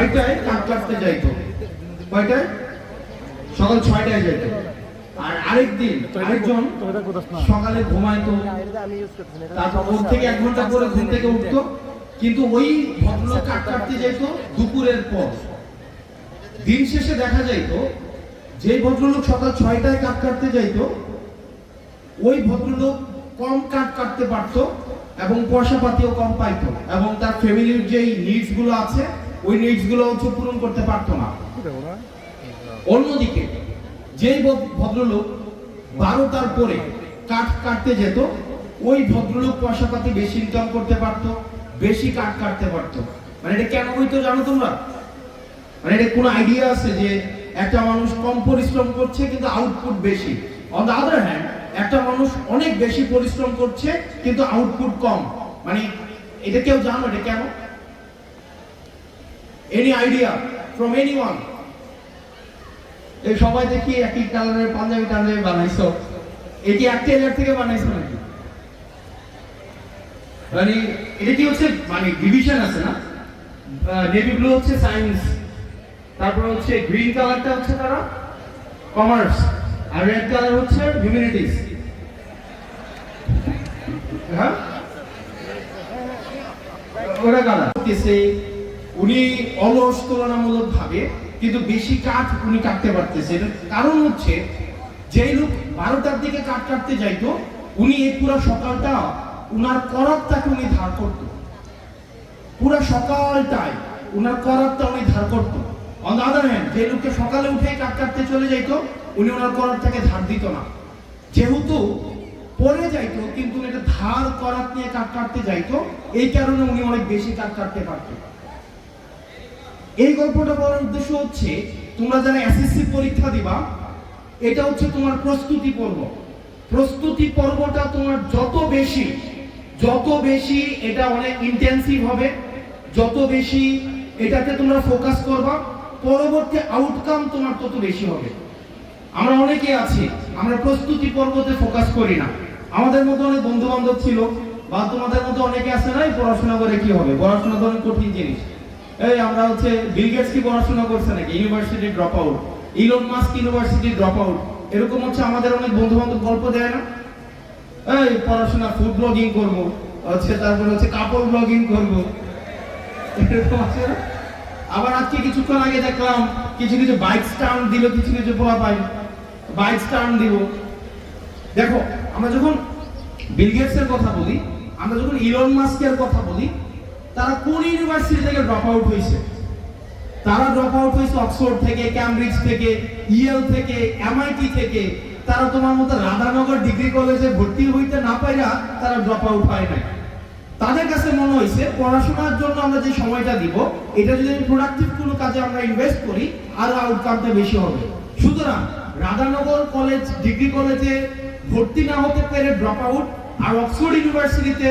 ছয়টায় কাঠ কাটতে যাইতো। কয়টায়? সকাল ছয়টায় যাইতো। আর আরেক দিন আরেকজন সকালে ঘুমাইতো। তারপর ওর থেকে এক ঘণ্টা করে ঘুম থেকে উঠতো। কিন্তু ওই ভদ্রলোক কাট কাটতে যেত দুপুরের পর। দিন শেষে দেখা যাইতো যে ভদ্রলোক সকাল ছয়টায় কাট কাটতে যাইতো ওই ভদ্রলোক কম কাট কাটতে পারতো এবং পয়সা পাতিও কম পাইতো। এবং তার ফ্যামিলির যেই নিডসগুলো আছে ওই নিডসগুলো হচ্ছে পূরণ করতে পারতো না। অন্যদিকে, যেই ভদ- ভদ্রলোক পরে কাঠ কাটতে যেত, ওই ভদ্রলোক বেশি ইনকাম করতে পারতো, বেশি কাঠ কাটতে পারতো। মানে এটা কেন হইতো জানো তোমরা? মানে এটা কোনো আইডিয়া আছে যে একটা মানুষ কম পরিশ্রম করছে কিন্তু আউটপুট বেশি? অন দ্য আদার হ্যান্ড একটা মানুষ অনেক বেশি পরিশ্রম করছে কিন্তু আউটপুট কম। মানে এটা কেউ জানো এটা কেন? Any idea from anyone এই সবাই দেখি একই কালারের পাঞ্জাবি টাঞ্জাবি বানাইছো। এটি এক টেলার থেকে বানাইছো নাকি? মানে এটা কি হচ্ছে মানে ডিভিশন আছে না? নেভি ব্লু হচ্ছে সায়েন্স তারপর হচ্ছে গ্রিন কালারটা হচ্ছে তারা কমার্স আর রেড কালার হচ্ছে হিউম্যানিটিস হ্যাঁ? ওরা কালার উনি অলস তুলনামূলক ভাবে কিন্তু বেশি কাঠ উনি কাটতে পারতেছে এটার কারণ হচ্ছে, যেই লোক বারোটার দিকে কাঠ কাটতে যাইতো, উনি এই পুরো সকালটা উনার করাতটাকে উনি ধার করতো। পুরো সকালটায় উনার করাতটা উনি ধার করতো। অন দ্য আদার হ্যান্ড যে লোককে সকালে উঠে কাঠ কাটতে চলে যাইতো, উনি ওনার করাতটাকে ধার দিত না। যেহেতু পরে যাইতো, কিন্তু এটা ধার, করাত নিয়ে কাঠ কাটতে যাইতো, এই কারণে উনি অনেক বেশি কাঠ কাটতে পারতো এই গল্পটা বলার উদ্দেশ্য হচ্ছে, তোমরা যারা এসএসসি পরীক্ষা দিবা, এটা হচ্ছে তোমার প্রস্তুতি পর্ব। প্রস্তুতি পর্বটা তোমার যত বেশি যত বেশি এটা অনেক ইন্টেন্সিভ হবে, যত বেশি এটাতে তোমরা ফোকাস করবা, পরবর্তী আউটকাম তোমার তত বেশি হবে। আমরা অনেকে আছি, আমরা প্রস্তুতি পর্বতে ফোকাস করি না। আমাদের মতো অনেক বন্ধু বান্ধব ছিল, বা তোমাদের মতো অনেকে আছে না পড়াশোনা করে কি হবে? পড়াশোনা তো অনেক কঠিন জিনিস। এই, আমরা হচ্ছে বিল গেটস কি পড়াশোনা করছে নাকি? University drop out Elon Musk university drop out এরকম হচ্ছে আমাদের অনেক বন্ধু বান্ধব গল্প দেয় না? এই, পড়াশোনা ফুড ব্লগিং করব, হচ্ছে তারপরে হচ্ছে কাপড় ব্লগিং করব। এরকম আছে আবার আজকে কিছুক্ষণ আগে দেখলাম, কিছু কিছু বাইক স্টান্ট দিল, কিছু কিছু পোলা পাই। বাইক স্টান্ট দিব। দেখো, আমরা যখন বিল গেটসের কথা বলি, আমরা যখন ইলন মাস্কের কথা বলি তারা কোন ইউনিভার্সিটি থেকে ড্রপ আউট হয়েছে? তারা ড্রপ আউট হয়েছে অক্সফোর্ড থেকে ক্যামব্রিজ থেকে ইয়েল থেকে এমআইটি থেকে। তারা তোমার মতো রাধানগর ডিগ্রি কলেজে ভর্তি হইতে না পাইরা তারা ড্রপ আউট হয় নাই। তাদের কাছে মনে হয়েছে পড়াশোনার জন্য আমরা যে সময়টা দিব, এটা যদি প্রোডাক্টিভ কোনো কাজে আমরা ইনভেস্ট করি, আরও আউটকামটা বেশি হবে। সুতরাং রাধানগর কলেজ ডিগ্রি কলেজে ভর্তি না হতে পেরে ড্রপ আউট আর অক্সফোর্ড ইউনিভার্সিটিতে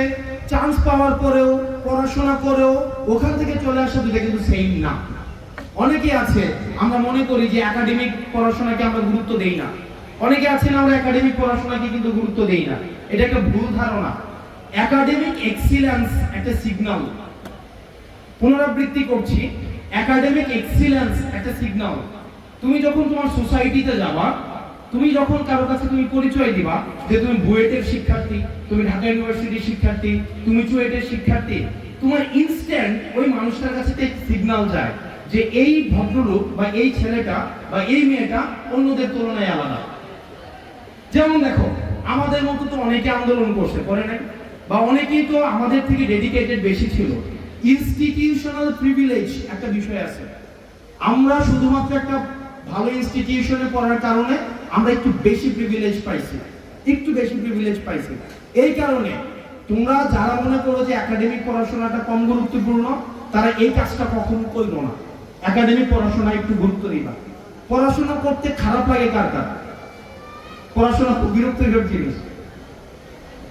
চান্স পাওয়ার পরেও, পড়াশোনা করেও ওখান থেকে চলে আসা দুটো কিন্তু সেম না। অনেকে আছে, আমরা মনে করি যে একাডেমিক পড়াশোনাকে আমরা গুরুত্ব দেই না। অনেকে আছেন, আমরা একাডেমিক পড়াশোনাকে কিন্তু গুরুত্ব দেই না। এটা একটা ভুল ধারণা। একাডেমিক এক্সিলেন্স একটা সিগন্যাল পুনরাবৃত্তি করছি। একাডেমিক এক্সিলেন্স একটা সিগন্যাল তুমি যখন তোমার সোসাইটিতে যাবা তুমি যখন কারও কাছে তুমি পরিচয় দিবা যে তুমি বুয়েটের শিক্ষার্থী, তুমি ঢাকা ইউনিভার্সিটির শিক্ষার্থী, তুমি চুয়েটের শিক্ষার্থী, তোমার ইনস্ট্যান্ট ওই মানুষটার কাছে সিগন্যাল যায় যে এই ভদ্রলোক বা এই ছেলেটা বা এই মেয়েটা অন্যদের তুলনায় আলাদা। যেমন দেখো, আমাদের মতো তো অনেকে আন্দোলন করছে, করে নাই? বা অনেকেই তো আমাদের থেকে ডেডিকেটেড বেশি ছিল। ইনস্টিটিউশনাল প্রিভিলেজ একটা বিষয় আছে। আমরা শুধুমাত্র একটা ভালো ইনস্টিটিউশনে পড়ার কারণে আমরা একটু বেশি প্রিভিলেজ পাইছি। একটু বেশি প্রিভিলেজ পাইছি। এই কারণে তোমরা যারা মনে করো যে একাডেমিক পড়াশোনাটা কম গুরুত্বপূর্ণ, তারা এই কাজটা কখনো করব না। একাডেমিক পড়াশোনা একটু গুরুত্ব দিবা। পড়াশোনা করতে খারাপ লাগে কার কার? পড়াশোনা খুব বিরক্তিকর জিনিস।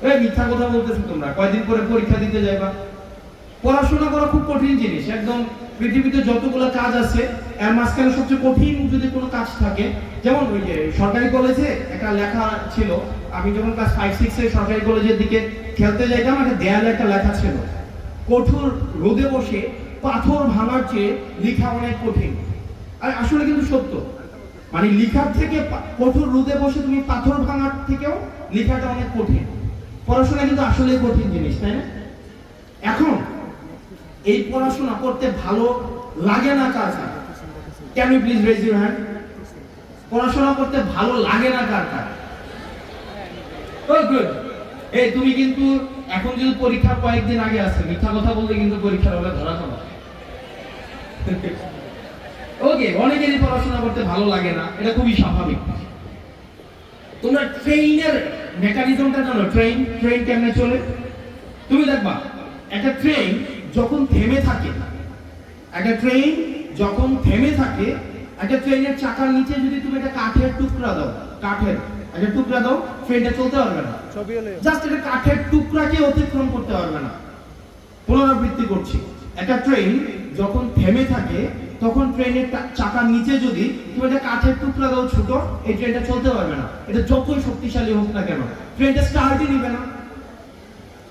এই মিথ্যা কথা বলতেছো তোমরা। কয়দিন পরে পরীক্ষা দিতে যাইবা? পড়াশোনা করা খুব কঠিন জিনিস। একদম পৃথিবীতে যতগুলো কাজ আছে, এর মাঝখানে সবচেয়ে কঠিন যদি কোনো কাজ থাকে, যেমন ওই যে সরকারি কলেজে একটা লেখা ছিল, আমি যখন ক্লাস ফাইভ সিক্সে সরকারি কলেজের দিকে খেলতে যাইতাম, একটা দেয়ালে একটা লেখা ছিল, কঠোর রোদে বসে পাথর ভাঙার চেয়ে লেখা অনেক কঠিন। আর, আসলে কিন্তু সত্য। মানে লেখার থেকে কঠোর রোদে বসে তুমি পাথর ভাঙার থেকেও লেখাটা অনেক কঠিন। পড়াশোনা কিন্তু আসলে কঠিন জিনিস, তাই না? এখন এই পড়াশোনা করতে ভালো লাগে না কার can you please raise your hand পড়াশোনা করতে ভালো লাগে না কার কার? গুড এই, তুমি কিন্তু এখন যদি পরীক্ষা কয়েকদিন আগে আছে মিথ্যা কথা বললে কিন্তু পরীক্ষার হলে ধরা খাব। ওকে অনেকেরই পড়াশোনা করতে ভালো লাগে না, এটা খুবই স্বাভাবিক। তোমরা ট্রেইনের মেকানিজমটা জানো? ট্রেন ট্রেন কেমনে চলে? তুমি দেখবা, একটা ট্রেন যখন থেমে থাকে একটা ট্রেন যখন থেমে থাকে একটা ট্রেনের চাকার নিচে যদি তুমি একটা কাঠের টুকরা দাও কাঠের একটা টুকরা দাও ট্রেনটা চলতে পারবে না। জাস্ট একটা কাঠের টুকরাকে অতিক্রম করতে পারবে না। পুনরাবৃত্তি করছি। একটা ট্রেন যখন থেমে থাকে তখন ট্রেনের চাকার নিচে যদি তুমি একটা কাঠের টুকরা দাও ছোট এই ট্রেনটা চলতে পারবে না। এটা যতই শক্তিশালী হোক না কেন ট্রেনটা স্টার্টই নিবে না।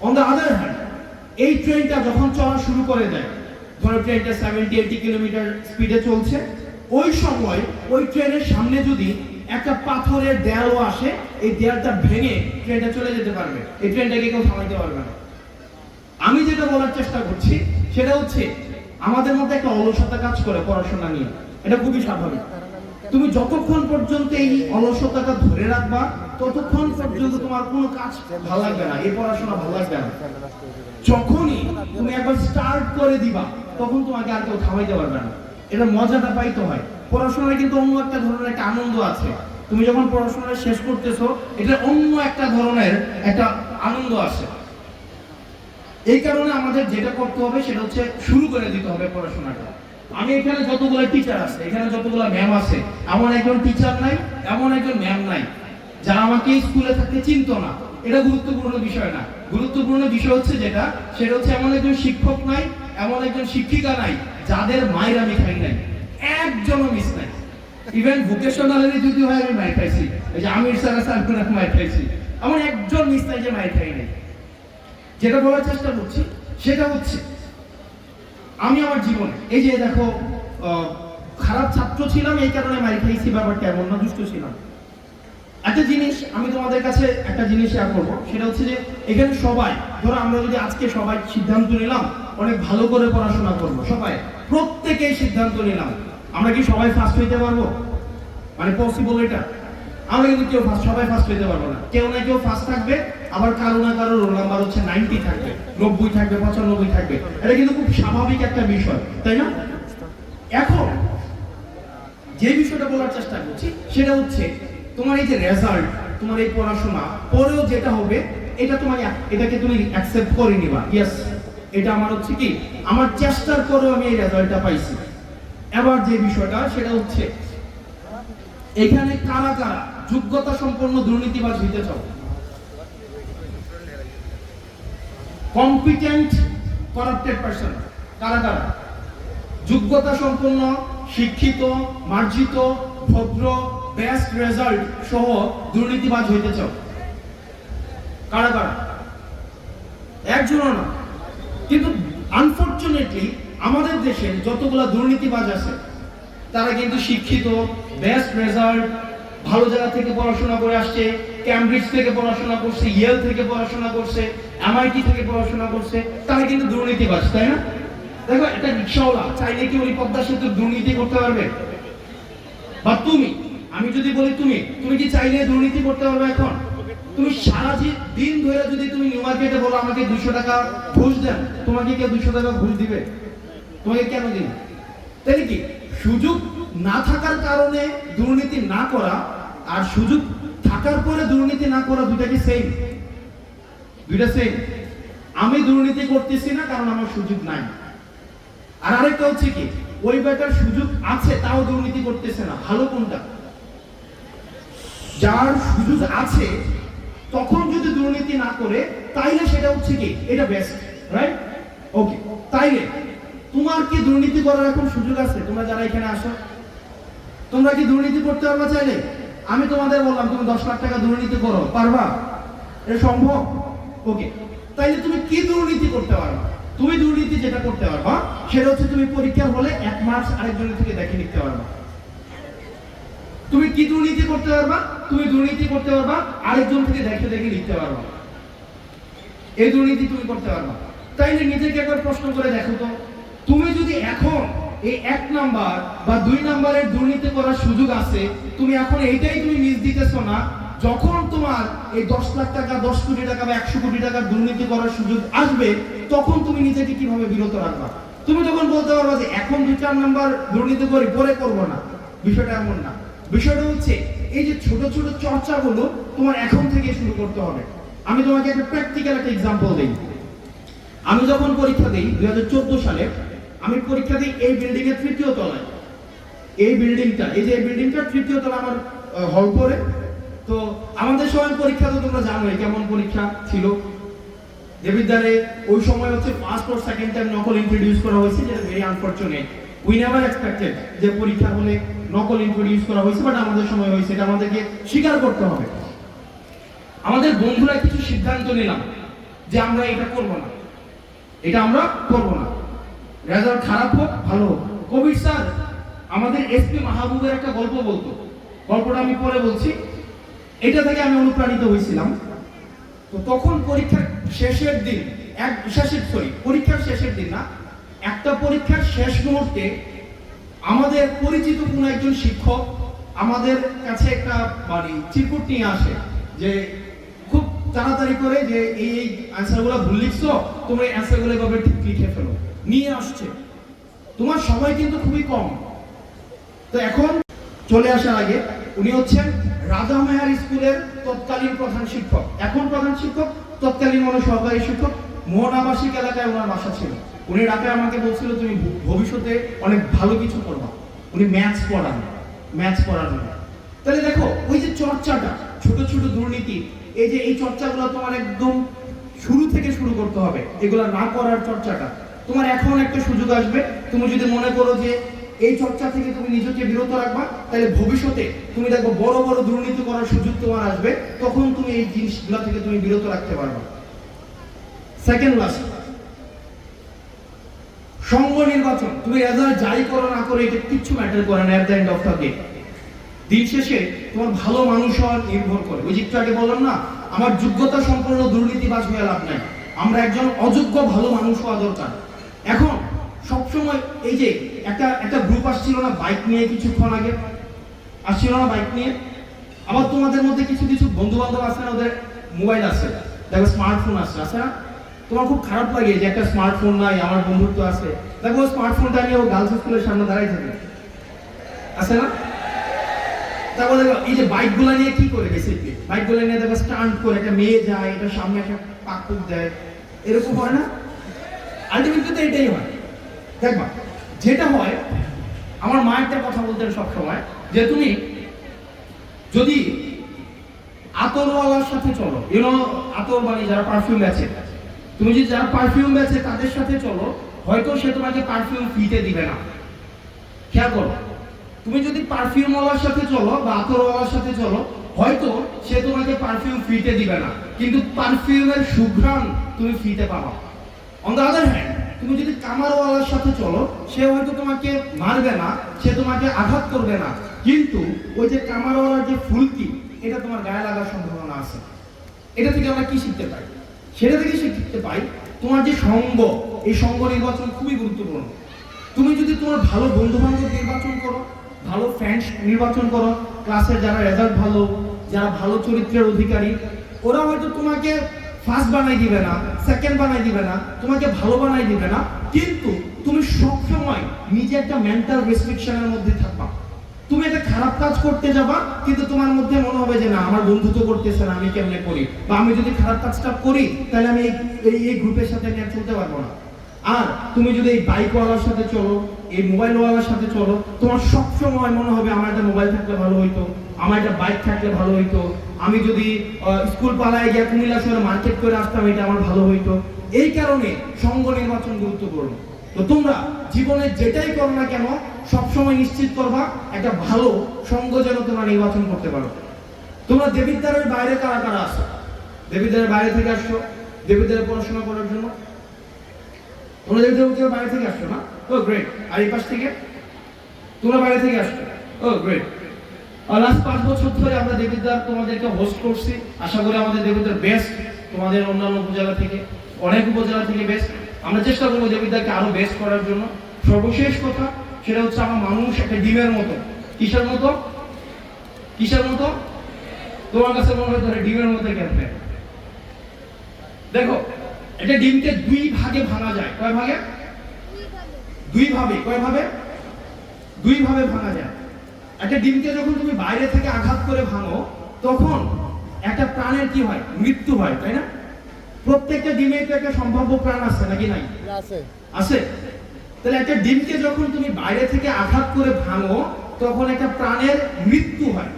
অন দ্য আদার হ্যান্ড এই ট্রেনটা যখন চলা শুরু করে দেয়, ধরো ট্রেনটা সেভেন্টি এইটি কিলোমিটার স্পিডে চলছে, ওই সময় ওই ট্রেনের সামনে যদি একটা পাথরের দেয়ালও আসে, এই দেয়ালটা ভেঙে ট্রেনটা চলে যেতে পারবে। এই ট্রেনটাকে কেউ থামাইতে পারবে না। আমি যেটা বলার চেষ্টা করছি, সেটা হচ্ছে আমাদের মধ্যে একটা অলসতা কাজ করে পড়াশোনা নিয়ে। এটা খুবই স্বাভাবিক। তুমি যতক্ষণ পর্যন্ত এই অলসতাটা ধরে রাখবা ততক্ষণ পর্যন্ত তোমার কোনো কাজ ভালো লাগবে না, এই পড়াশোনা ভালো লাগবে না। যখনই তুমি একবার স্টার্ট করে দিবা, তখন তোমাকে আর কেউ থামাইতে পারবে না। এটা মজাটা পাইতে হয়। পড়াশোনায় কিন্তু অন্য একটা ধরনের একটা আনন্দ আছে। তুমি যখন পড়াশোনা শেষ করতেছো, এটা অন্য একটা ধরনের একটা আনন্দ আছে। এই কারণে আমাদের যেটা করতে হবে, সেটা হচ্ছে শুরু করে দিতে হবে পড়াশোনাটা। আমি এখানে যতগুলো টিচার আছে, এখানে যতগুলো ম্যাম আছে, এমন একজন টিচার নাই, এমন একজন ম্যাম নাই। যারা আমাকে স্কুলে থাকতে চিনতো না। এটা গুরুত্বপূর্ণ বিষয় না। গুরুত্বপূর্ণ বিষয় হচ্ছে যেটা, সেটা হচ্ছে এমন একজন শিক্ষক নাই, এমন একজন শিক্ষিকা নাই, যাদের মায়ের আমি খাই নাই। একজনও মিস নাই। ইভেন ভোকেশনালেরই যদি হয় আমি মায়ের খাইছি। এই যে আমির স্যার স্যার মায়ের খাইছি। আমার একজন মিস নাই যে মায়ের খাই নাই। যেটা বলার চেষ্টা করছি, সেটা হচ্ছে, আমি আমার জীবনে, এই যে দেখো খারাপ ছাত্র ছিলাম, এই কারণে মারি খাইছি ব্যাপারটা এমন না দুষ্ট ছিলাম। একটা জিনিস আমি তোমাদের কাছে একটা জিনিস শেয়ার করব। সেটা হচ্ছে যে, এখানে সবাই, ধরো আমরা যদি আজকে সবাই সিদ্ধান্ত নিলাম, অনেক ভালো করে পড়াশোনা করব, সবাই, প্রত্যেকেই সিদ্ধান্ত নিলাম। আমরা কি সবাই ফার্স্ট হইতে পারব? মানে পসিবল এটা? আমরা কিন্তু কেউ সবাই ফার্স্ট হইতে পারব না। কেউ না কেউ ফার্স্ট থাকবে, আবার কারও না কারও রোল নাম্বার হচ্ছে নাইনটি থাকবে, নব্বই থাকবে, পঁচানব্বই থাকবে। এটা কিন্তু খুব স্বাভাবিক একটা বিষয়, তাই না? এখন, যে বিষয়টা বলার চেষ্টা করছি, সেটা হচ্ছে তোমার এই যে রেজাল্ট তোমার এই পড়াশোনা, পরেও যেটা হবে, এটা তোমার এটাকে তুমি অ্যাকসেপ্ট করে নিবা। ইয়েস এটা আমার হচ্ছে কি, আমার চেষ্টার পরেও আমি এই রেজাল্টটা পাইছি। এবার যে বিষয়টা, সেটা হচ্ছে, এখানে কারা কারা যোগ্যতা সম্পন্ন দুর্নীতিবাজ হইতে চাও? কম্পিটেন্ট করাপ্টেড পারসন কারা কারা? যোগ্যতা সম্পন্ন, শিক্ষিত, মার্জিত, ভদ্র বেস্ট রেজাল্ট সহ দুর্নীতিবাজ হইতে চাও। কারা কারা? একজনও না। কিন্তু আনফরচুনেটলি আমাদের দেশে যতগুলা দুর্নীতিবাজ আছে, তারা কিন্তু শিক্ষিত বেস্ট রেজাল্ট ভালো জায়গা থেকে পড়াশোনা করে আসছে ক্যামব্রিজ থেকে পড়াশোনা করছে ইয়েল থেকে পড়াশোনা করছে এমআইটি থেকে পড়াশোনা করছে, তারা কিন্তু দুর্নীতিবাজ, তাই না? দেখো, একটা রিক্সাওয়ালা চাইলে কি ওই পদ্মা সেতুর দুর্নীতি করতে পারবে? বা তুমি আমি যদি বলি তুমি তুমি কি চাইলে দুর্নীতি করতে পারবে এখন? তুমি সারা দিন ধরে যদি তুমি নিউ মার্কেটে বলো আমাকে দুশো টাকা ঘুষ দেন, তোমাকে কেউ দুশো টাকা ঘুষ দিবে? তোমাকে কেন দিবে? তাই কি? সুযোগ না থাকার কারণে দুর্নীতি না করা আর সুযোগ থাকার পরে দুর্নীতি না করা দুটা কি সেম দুইটা সেম আমি দুর্নীতি করতেছি না কারণ আমার সুযোগ নাই। আর আরেকটা হচ্ছে কি, ওই বেটার সুযোগ আছে, তাও দুর্নীতি করতেছে না। ভালো কোনটা? যার সুযোগ আছে, তখন যদি দুর্নীতি না করে, তাইলে সেটা হচ্ছে কি? এটা বেস্ট রাইট ওকে তাইলে তোমার কি দুর্নীতি করার এখন সুযোগ আছে? তোমরা যারা এখানে আসো। তোমরা কি দুর্নীতি করতে পারবা চাইলে? আমি তোমাদের বললাম, তুমি দশ লাখ টাকা দুর্নীতি করো, পারবা? এটা সম্ভব? ওকে তাইলে তুমি কি দুর্নীতি করতে পারবা? তুমি দুর্নীতি যেটা করতে পারবা, সেটা হচ্ছে তুমি পরীক্ষার হলে এক মার্কস আরেকজনের থেকে দেখে নিতে পারবা। তুমি কি দুর্নীতি করতে পারবা? তুমি দুর্নীতি করতে পারবা, আরেকজন থেকে দেখে দেখে লিখতে পারবা। এই দুর্নীতি তুমি করতে পারবা। তাইলে নিজেকে একবার প্রশ্ন করে দেখো তো, তুমি যদি এখন এই এক নাম্বার বা দুই নাম্বারের দুর্নীতি করার সুযোগ আছে, তুমি এখন এইটাই তুমি মিস দিতেছো না, যখন তোমার এই দশ লাখ টাকা, দশ কোটি টাকা বা একশো কোটি টাকার দুর্নীতি করার সুযোগ আসবে, তখন তুমি নিজেকে কীভাবে বিরত রাখবা? তুমি তখন বলতে পারবা যে এখন দুই, চার নাম্বার দুর্নীতি করি, পরে করব না। বিষয়টা এমন না। বিষয়টা হচ্ছে, এই যে ছোট ছোট চর্চাগুলো তোমার এখন থেকে শুরু করতে হবে। আমি তোমাকে একটা প্র্যাকটিক্যাল একটা এক্সাম্পল দিই। আমি যখন পরীক্ষা দিই, দুই হাজার চোদ্দ সালে, আমি পরীক্ষা দিই এই বিল্ডিং এর তৃতীয় তলায়। এই বিল্ডিংটা এই যে এই বিল্ডিংটা তৃতীয় তলা আমার হল করে তো আমাদের সময় পরীক্ষা তো তোমরা জানোই কেমন পরীক্ষা ছিল। দেবিদ্বারে ওই সময় হচ্ছে ফার্স্ট অর সেকেন্ড টাইম নকল ইন্ট্রোডিউস করা হয়েছে, যেটা very unfortunate we never expected যে পরীক্ষা হলে নকল ইন্ট্রোডিউস করা হয়েছে বাট আমাদের সময় হয়েছে, এটা আমাদেরকে স্বীকার করতে হবে। আমাদের বন্ধুরা কিছু সিদ্ধান্ত নিলাম যে আমরা এটা করব না। এটা আমরা করব না। রেজাল্ট খারাপ হোক, ভালো হোক। কবির স্যার, আমাদের এসপি মাহবুবের একটা গল্প বলতো। গল্পটা আমি পরে বলছি। এটা থেকে আমি অনুপ্রাণিত হয়েছিলাম। তো তখন পরীক্ষার শেষের দিন, এক শেষের সরি পরীক্ষার শেষের দিন না একটা পরীক্ষার শেষ মুহূর্তে আমাদের পরিচিত কোন একজন শিক্ষক আমাদের কাছে একটা মানে চিরকুট নিয়ে আসে যে খুব তাড়াতাড়ি করে যে এই এই অ্যান্সারগুলো ভুল লিখছো, তোমরা এই অ্যান্সারগুলো এভাবে ঠিক লিখে ফেলো। নিয়ে আসছে। তোমার সময় কিন্তু খুবই কম। তো এখন চলে আসার আগে উনি হচ্ছেন রাজা মেহার স্কুলের তৎকালীন প্রধান শিক্ষক। এখন প্রধান শিক্ষক, তৎকালীন মনে সহকারী শিক্ষক মোহন আবাসিক এলাকায় ওনার বাসা ছিল। উনি রাতে আমাকে বলছিল, তুমি ভবিষ্যতে অনেক ভালো কিছু করবা। উনি ম্যাথস পড়ান, ম্যাথস পড়ানো তাহলে দেখো, ওই যে চর্চাটা, ছোট ছোট দুর্নীতি, এই যে এই চর্চাগুলো তোমার একদম শুরু থেকে শুরু করতে হবে, এগুলো না করার চর্চাটা। তোমার এখন একটা সুযোগ আসবে, তুমি যদি মনে করো যে এই চর্চা থেকে তুমি নিজেকে বিরত রাখবা, তাহলে ভবিষ্যতে তুমি দেখো বড় বড় দুর্নীতি করার সুযোগ তোমার আসবে, তখন তুমি এই জিনিসগুলো থেকে তুমি বিরত রাখতে পারবে। সেকেন্ড লাস্ট সংঘ নির্বাচন। তুমি রেজাল্ট জারি করো না করে, এটা কিচ্ছু ম্যাটার করে না at the end of the day দিন শেষে তোমার ভালো মানুষ হওয়ার নির্ভর করে। ওই একটু আগে বললাম না, আমার যোগ্যতা সম্পন্ন দুর্নীতিবাজ হয়ে লাভ নাই। আমরা একজন অযোগ্য ভালো মানুষ হওয়া দরকার। এখন সবসময় এই যে একটা একটা গ্রুপ আসছিল না বাইক নিয়ে কিছুক্ষণ আগে? আসছিল না বাইক নিয়ে? আবার তোমাদের মধ্যে কিছু কিছু বন্ধু বান্ধব আছে না, ওদের মোবাইল আছে। দেখো স্মার্টফোন আছে আছে না? তোমার খুব খারাপ লাগে যে একটা স্মার্টফোন নাই, আমার বন্ধুত্ব আছে। দেখো স্মার্টফোনটা নিয়ে ও গার্লস স্কুলের সামনে দাঁড়াই থাকে। আছে না? তারপর দেখো, এই যে বাইকগুলো নিয়ে কি করে বেসিকলি বাইকগুলো নিয়ে দেখো স্টান্ট করে একটা মেয়ে যায়, এটা সামনে একটা পাকুক দেয়। এরকম হয় না? আলটিমেটলি তো এটাই হয়। দেখবা, যেটা হয়, আমার মা একটা কথা বলতেন সবসময়, যে তুমি যদি আতরওয়ালার সাথে চলো ইউনো আতর মানে যারা পারফিউম বেচে তুমি যদি যারা পারফিউম বেচে তাদের সাথে চলো, হয়তো সে তোমাকে পারফিউম ফ্রিতে দিবে না। খেয়াল করো। তুমি যদি পারফিউমওয়ালার সাথে চলো বা আতরওয়ালার সাথে চলো, হয়তো সে তোমাকে পারফিউম ফ্রিতে দিবে না। কিন্তু পারফিউমের সুঘ্রাণ তুমি ফ্রিতে পাবা। অন দ্য আদার হ্যান্ড তুমি যদি কামারওয়ালার সাথে চলো, সে হয়তো তোমাকে মারবে না, সে তোমাকে আঘাত করবে না। কিন্তু ওই যে কামারওয়ালার যে ফুলকি, এটা তোমার গায়ে লাগার সম্ভাবনা আছে। এটা থেকে আমরা কি শিখতে পাই সেটা থেকে শিখতে পাই তোমার যে সঙ্গ, এই সঙ্গ নির্বাচন খুবই গুরুত্বপূর্ণ। তুমি যদি তোমার ভালো বন্ধু বান্ধব নির্বাচন করো, ভালো ফ্রেন্ডস নির্বাচন করো ক্লাসের যারা রেজাল্ট ভালো, যারা ভালো চরিত্রের অধিকারী, ওরা হয়তো তোমাকে ফার্স্ট বানাই দিবে না সেকেন্ড বানাই দিবে না, তোমাকে ভালো বানাই দিবে না, কিন্তু তুমি সবসময় নিজে একটা মেন্টাল রেস্ট্রিকশনের মধ্যে থাকবা। তুমি একটা খারাপ কাজ করতে যাবা, কিন্তু তোমার মধ্যে মনে হবে যে না, আমার বন্ধু তো করতেছে না, আমি কেমনে করি? বা আমি যদি খারাপ কাজটা করি, তাহলে আমি এই- এই গ্রুপের সাথে আমি চলতে পারব না। আর তুমি যদি এই বাইকওয়ালার সাথে চলো, এই মোবাইলওয়ালার সাথে চলো, তোমার সব সময় মনে হবে আমার একটা মোবাইল থাকলে ভালো হইতো, আমার একটা বাইক থাকলে ভালো হইতো, আমি যদি স্কুল পালায় গিয়ে কুমিল্লা শহরে মার্কেট করে আসতাম, এটা আমার ভালো হইতো। এই কারণে সঙ্গ নির্বাচন গুরুত্বপূর্ণ। তো তোমরা জীবনে যেটাই করো না কেন, সবসময় নিশ্চিত করবা, একটা ভালো সঙ্গ যেন তোমরা নির্বাচন করতে পারো। তোমরা দেবিদ্বারের বাইরে কারা কারা আসো দেবিদ্বারের বাইরে থেকে আসছো? দেবিদ্বারে পড়াশোনা করার জন্য? তোমরা দেখতে কেউ বাইরে থেকে আসছো না? ও গ্রেট আর এই পাশ থেকে? তোমরা বাইরে থেকে আসছো? ও গ্রেট লাস্ট পাঁচ বছর ধরে আমরা দেবিদ্বার তোমাদেরকে হোস্ট করছি। আশা করি আমাদের দেবিদ্বার বেস্ট তোমাদের অন্যান্য উপজেলা থেকে, অনেক উপজেলা থেকে বেস্ট আমরা চেষ্টা করব দেবিদ্বারকে আরও বেস্ট করার জন্য। সর্বশেষ কথা সেটা হচ্ছে আমার মানুষ একটা ডিমের মতো। কিসের মতো? কিসের মতো? তোমার কাছে মনে হয় ধরে ডিমের মতো কেমনে দেখো এটা ডিমকে দুই ভাগে ভাঙা যায়। কয় ভাগে? দুই ভাবে। কয় ভাবে? দুই ভাবে ভাঙা যায়। একটা ডিমকে যখন তুমি বাইরে থেকে আঘাত করে ভাঙো, তখন একটা প্রাণের কি হয়? মৃত্যু হয়, তাই না? প্রত্যেকটা ডিমে তো একটা সম্ভাব্য প্রাণ আছে নাকি নাই? আছে। আছে? তাহলে একটা ডিমকে যখন তুমি বাইরে থেকে আঘাত করে ভাঙো তখন একটা প্রাণের মৃত্যু হয়।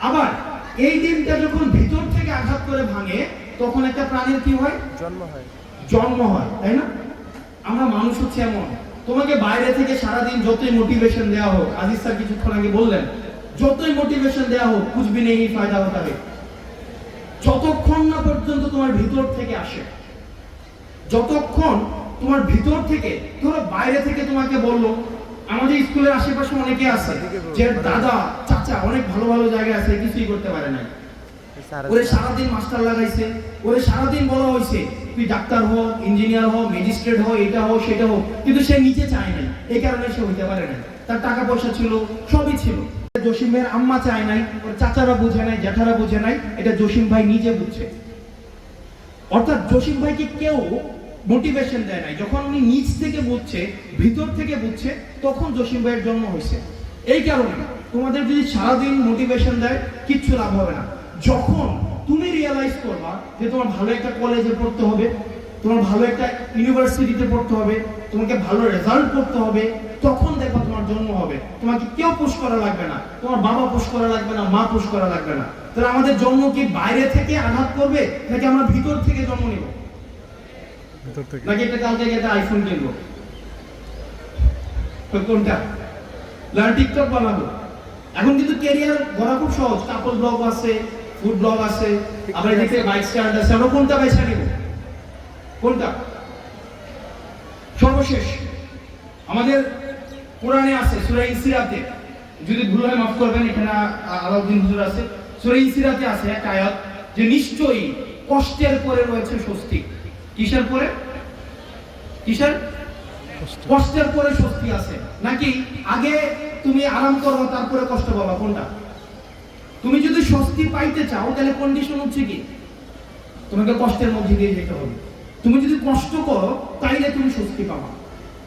আবার এই ডিমটা যখন ভিতর থেকে আঘাত করে ভাঙে তখন একটা প্রাণের কি হয়? জন্ম হয়। জন্ম হয় তাই না? আমরা মানুষ হচ্ছে এমন। তোমাকে বাইরে থেকে সারাদিন যতই মোটিভেশন দেওয়া হোক আজিজ স্যার কিছুক্ষণ আগে বললেন যতই মোটিভেশন দেওয়া হোক কুচবি নেই ফায়দা হতে হবে যতক্ষণ না পর্যন্ত তোমার ভিতর থেকে আসে। যতক্ষণ তোমার ভিতর থেকে, ধরো বাইরে থেকে তোমাকে বলল আমাদের স্কুলের আশেপাশে অনেকে আছে, যে দাদা, চাচা, অনেক ভালো ভালো জায়গায় আছে, কিছুই করতে পারে না ওরে সারাদিন মাস্টার লাগাইছে, ওরে সারাদিন বলা হয়েছে, তুই ডাক্তার হো, ইঞ্জিনিয়ার হো, ম্যাজিস্ট্রেট হো, এটা হো, সেটা হো। কিন্তু সে নিচে চায় নাই এই কারণে সে হইতে পারে না তার টাকা পয়সা ছিল, সবই ছিল। জসিমের আম্মা চায় নাই, ওর চাচারা বুঝে নাই জ্যাঠারা বুঝে নাই, এটা জসিম ভাই নিজে বুঝছে। অর্থাৎ জসিম ভাইকে কেউ মোটিভেশন দেয় নাই। যখন উনি নিচ থেকে বুঝছে, ভিতর থেকে বুঝছে, তখন জসিম ভাইয়ের জন্ম হয়েছে। এই কারণে তোমাদের যদি সারাদিন মোটিভেশন দেয়, কিচ্ছু লাভ হবে না। যখন তুমি রিয়েলাইজ করবা যে তোমার ভালো একটা কলেজে পড়তে হবে, তোমার ভালো একটা ইউনিভার্সিটিতে পড়তে হবে, তোমাকে ভালো রেজাল্ট করতে হবে তখন দেখবা তোমার জন্ম হবে। তোমাকে কেউ পুশ করা লাগবে না। তোমার বাবা পুশ করা লাগবে না মা পুশ করা লাগবে না। তাহলে আমাদের জন্ম কি বাইরে থেকে আঘাত করবে নাকি আমরা ভিতর থেকে জন্ম নিব? নাকি একটা কালকে একটা আইফোন কিনবো? কোনটা? লাল টিকটক বানাবো। এখন কিন্তু ক্যারিয়ার গড়া খুব সহজ। কাপল ব্লগ আছে ফুড ব্লগ আছে আবার এদিকে বাইক স্ট্যান্ড আছে। আমরা কোনটা বেছে নিব? কোনটা? সর্বশেষ। আমাদের কোরআনে আছে, সূরা ইসরাতে যদি ভুল হয় মাফ করবেন, এখানে আলাউদ্দিন হুজুর আছে। সূরা ইসরাতে আছে এক আয়াত যে নিশ্চয়ই কষ্টের পরে রয়েছে স্বস্তি। কিসের পরে? কিসের? কষ্টের পরে স্বস্তি আছে। নাকি আগে তুমি আরাম করো, তারপরে কষ্ট পাবা, কোনটা? তুমি যদি স্বস্তি পাইতে চাও, তাহলে কন্ডিশন হচ্ছে কি? তোমাকে কষ্টের মধ্যে দিয়ে যেতে হবে। তুমি যদি কষ্ট করো, তাইলে তুমি স্বস্তি পাবা।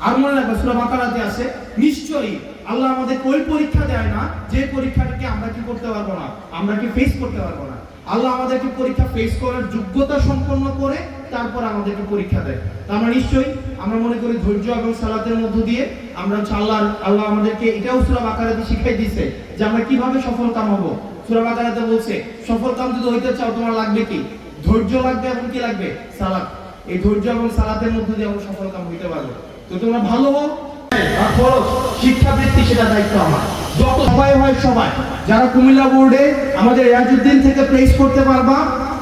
আর মনে রাখবে, সুরা বাকারাতে আছে নিশ্চয়ই আল্লাহ আমাদের ওই পরীক্ষা দেয় না, যে পরীক্ষাটাকে আমরা কি করতে পারব না, আমরা কি ফেস করতে পারব না। আল্লাহ আমাদেরকে পরীক্ষা ফেস করার যোগ্যতা সম্পন্ন করে তারপর আমাদেরকে পরীক্ষা দেয়। তা আমরা নিশ্চয়ই আমরা মনে করি ধৈর্য এবং সালাতের মধ্য দিয়ে আমরা আল্লাহ আল্লাহ আমাদেরকে এটাও সুরা বাকারাতে শিখাই দিছে যে আমরা কীভাবে সফল কাম হব। সুরা বাকারাতে বলছে সফল কাম যদি হইতে চাও তোমার লাগবে কি? ধৈর্য লাগবে এবং কি লাগবে? সালাত। এই ধৈর্য এবং সালাতের মধ্যে দিয়ে আমরা সফল কাম হইতে পারব। তো তোমরা ভালো আর যারা কুমিল্লা বোর্ডে আমাদের থেকে প্লেস করতে পারবা,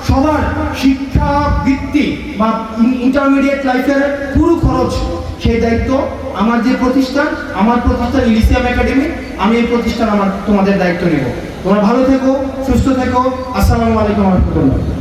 সবার শিক্ষা বৃত্তি বা ইন্টারমিডিয়েট লাইফের পুরো খরচ সেই দায়িত্ব আমার যে প্রতিষ্ঠান, আমার প্রতিষ্ঠান ইলিসিয়াম একাডেমি আমি এই প্রতিষ্ঠান আমার তোমাদের দায়িত্ব নেব। তোমরা ভালো থেকো, সুস্থ থেকো। আসসালামু আলাইকুম রহমতুল্লাহ।